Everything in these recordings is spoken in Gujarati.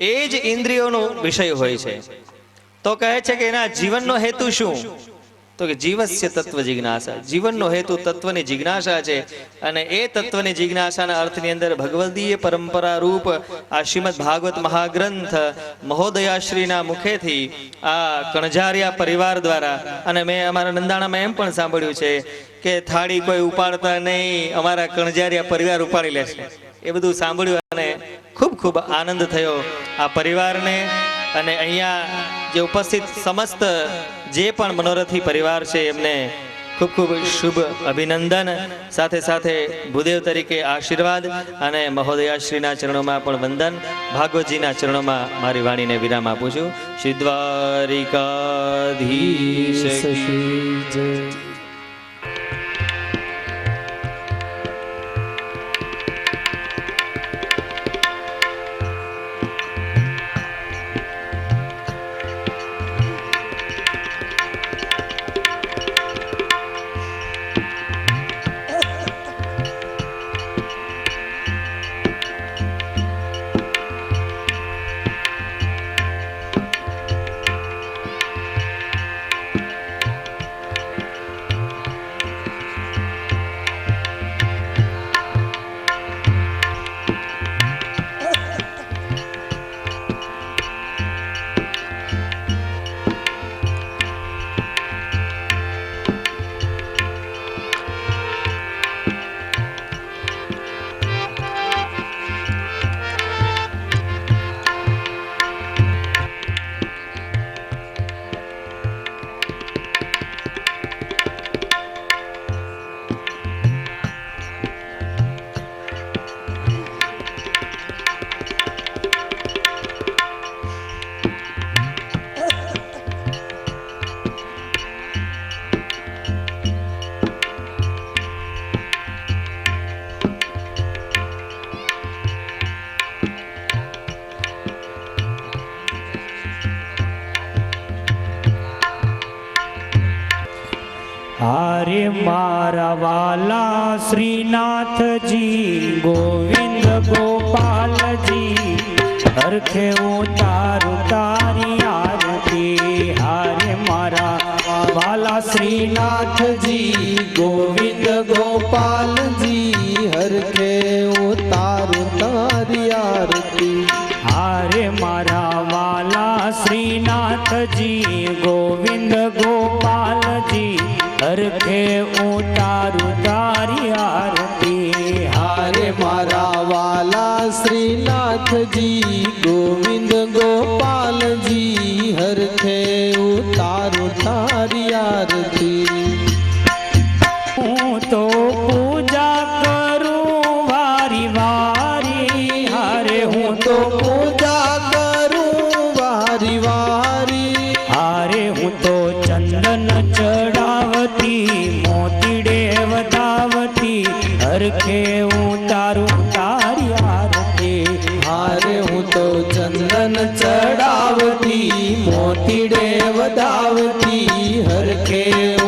એ જ ઇન્દ્રિયોનો વિષય હોય છે. તો કહે છે કે એના જીવનનો હેતુ શું? તો કે જીવસ્ય તત્વ જિજ્ઞાસા. જીવનનો હેતુ તત્વની જિજ્ઞાસા છે અને એ તત્વની જિજ્ઞાસાના અર્થની અંદર ભગવદીય પરંપરા રૂપ આ શ્રીમદ ભાગવત મહાગ્રંથ મહોદયાશ્રીના મુખેથી આ કણઝારિયા પરિવાર દ્વારા, અને મેં અમારા નંદાણામાં એમ પણ સાંભળ્યું છે કે થાળી કોઈ ઉપાડતા નહીં, અમારા કણઝારિયા પરિવાર ઉપાડી લેશે. એ બધું સાંભળ્યું અને ખૂબ ખૂબ આનંદ થયો આ પરિવારને. અને અહીંયા જે ઉપસ્થિત સમસ્ત જે પણ મનોરથી પરિવાર છે, એમને ખૂબ ખૂબ શુભ અભિનંદન. સાથે સાથે ભૂદેવ તરીકે આશીર્વાદ અને મહોદયાશ્રીના ચરણોમાં પણ વંદન. ભાગવતજીના ચરણોમાં મારી વાણીને વિરામ આપું છું. શ્રી દ્વારિકાધીશ હરખે ઉતારું તારી આરતી. હારે મારા વાલા શ્રીનાથજી ગોવિંદ ગોપાલજી, હરખે ઉતારું તારી આરતી. હારે મારા વાલા શ્રીનાથજી ગોવિંદ ગોપાલજી, હરખે ઉતારું તારી આરતી. હારે મારા વાલા શ્રીનાથજી ગોવિંદ ગોપાલજી ચંદન ચડાવતી મોતીડે વધાવતી હરખે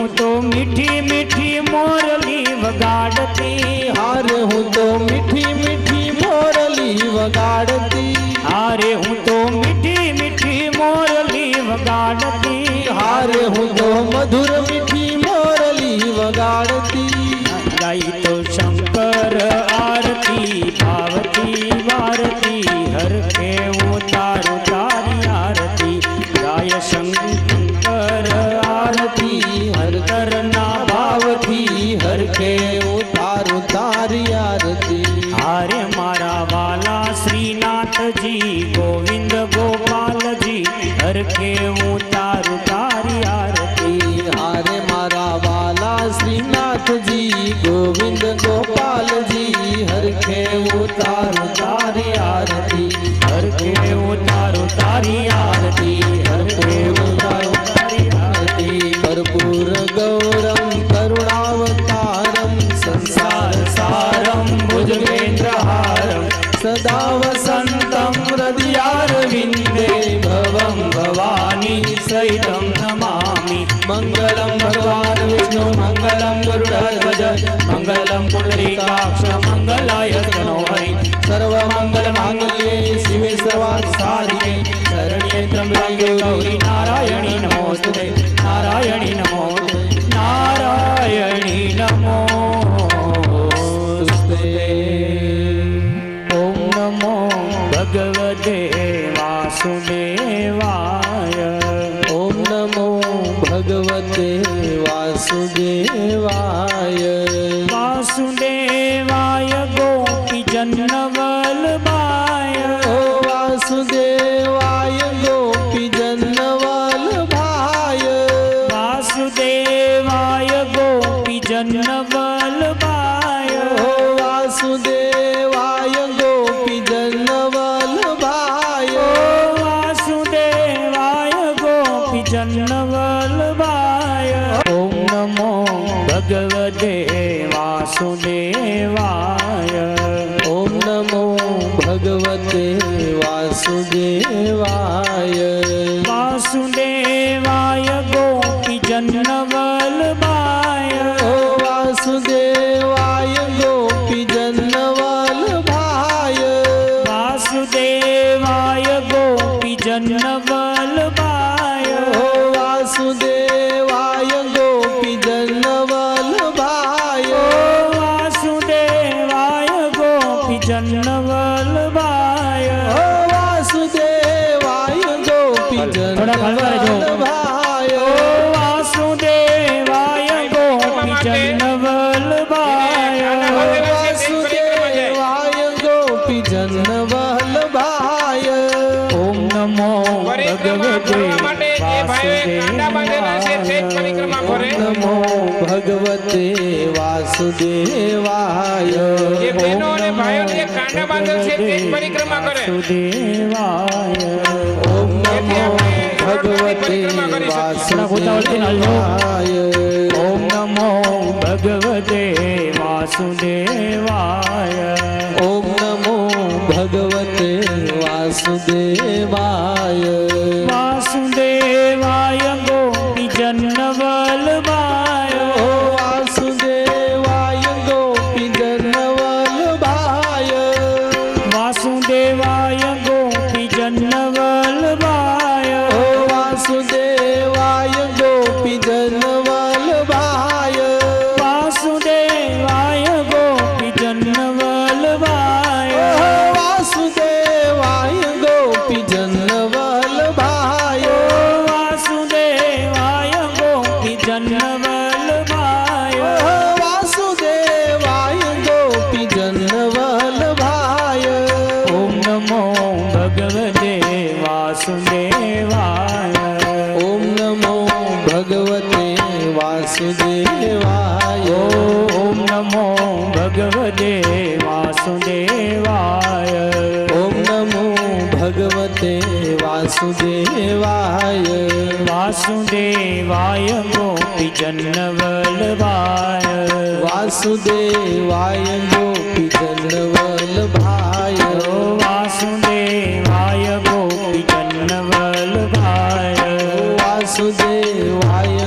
હું તો મીઠી મીઠી મોરલી વગાડતી હારે હું તો મીઠી મીઠી મોરલી વગાડતી હારે હું તો મીઠી મીઠી મોરલી વગાડતી હારે હું તો મધુર મીઠી મોરલી વગાડતી ગાઈ તો શંકર આરતી ભાવતી વારતી હર કેવું હરખે ઉતારું તારી આરતી. હારે મારા વાલા શ્રીનાથજી ગોવિંદ ગોપાલજી હર કેવું તારું તારી આરતી. હારે મારા વાલા શ્રીનાથજી ગોવિંદ ગોપાલજી હરખે ઉતારું તારી આરતી. હર કેવું તારું તારી આરતી હર કેવું તારું આરતી. કર્પૂર ગૌરમ Gracias. ભગવતે વાસુદેવાય જે બહેનો અને ભાઈઓ જે કાંડા બાંધેલ છે તે પરિક્રમા કરે વાસુદેવાય ઓમ નમો ભગવતે. વાસુદેવાય ઓમ નમો ભગવતે વાસુદેવાય ઓમ નમો ભગવતે વાસુદેવાય વાસુદેવાય ઓમ નમો ભગવતે વાસુદેવાય. ઓમ નમો ભગવતે વાસુદેવાય. વાસુદેવાય ગોપી વલ્લભાય વાસુદેવાય ગોપી ઓ વાસુદેવાય ગોપી વલ્લભાય વાસુદેવાય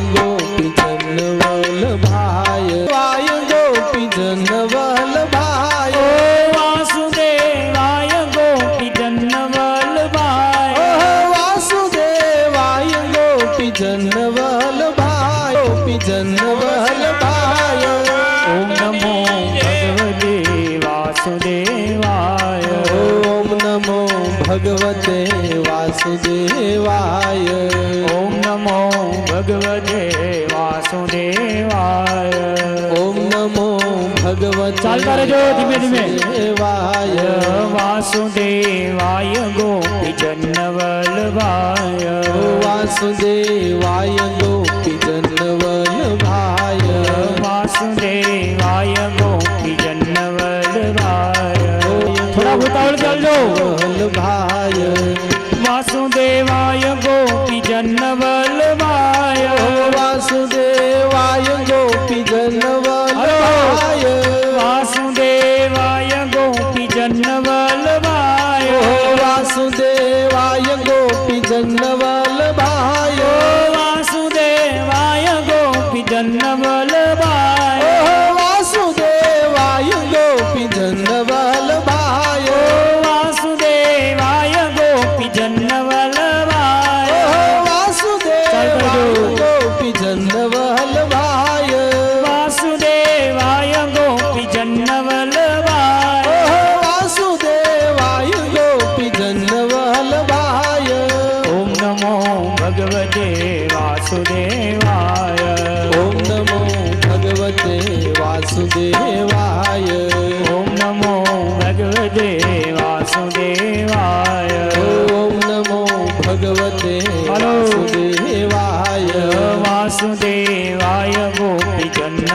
ભગવત ચાલતા રહેજો ધીમે ધીમે. વાય વાસુદેવાય ગોપી જન્નવલભાય. વાસુદેવાય ગોપી જન્નવલભાય. વાસુદેવાય ગોપી જન્નવલભાય. થોડા ઉતાવળ ચાલજો વલ્લભાય વાસુદેવાય ગોપી જન્નવલભાય. વાસુદેવાય ગોપી જન્ન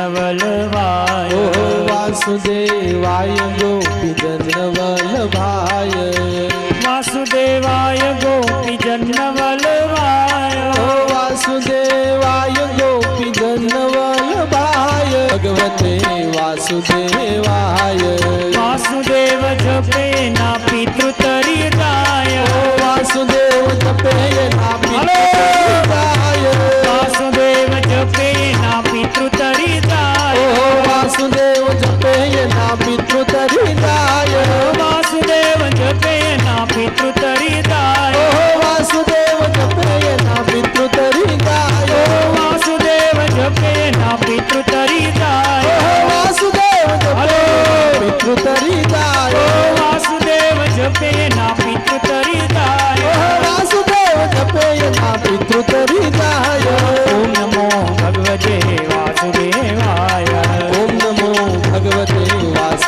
વલ્લભાય વાસુદેવાય ગોપીજન વલ્લભાય વાસુદેવાય ગોપીજન વલ્લભાય વાસુદેવાય ગોપીજન વલ્લભાય ભગવતે વાસુદેવાય વાસુદેવ જપે ના પિતૃ તરી ગાય વાસુદેવ જપે ના પિતૃ ગાય વાસુદેવ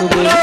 শুধু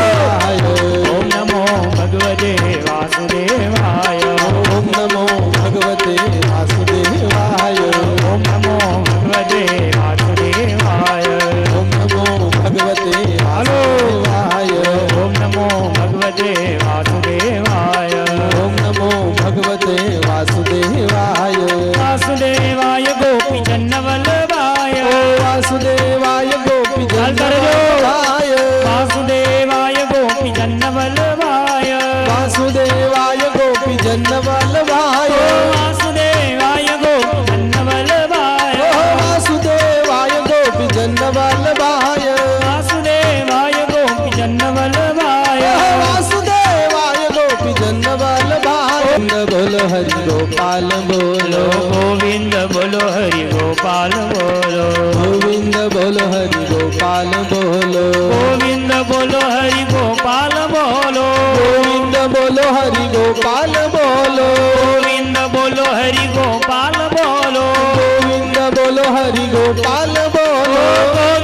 ગોપાલ બોલો ગોવિંદ બોલો હરિ ગોપાલ બોલો ગોવિંદ બોલો હરિ ગોપાલ બોલો ગોવિંદ બોલો હરિ ગોપાલ બોલો ગોવિંદ બોલો હરિ ગોપાલ બોલો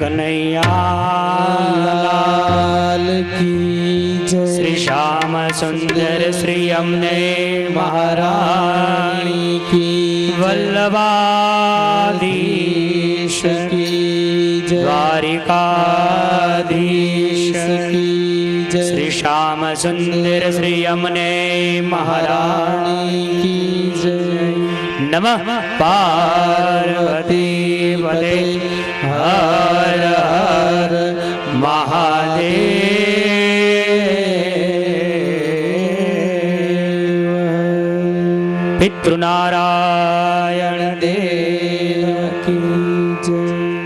કનૈયા શ્રી શ્યામ સુંદર શ્રી અમને મહારાણી કી વલ્લભાધીશ કી દ્વારિકાધીશ કી શ્રી શ્યામ સુંદર શ્રી અમને મહારાણી કી જય नमः। पार्वती पदे हर શત્રુનારાયણ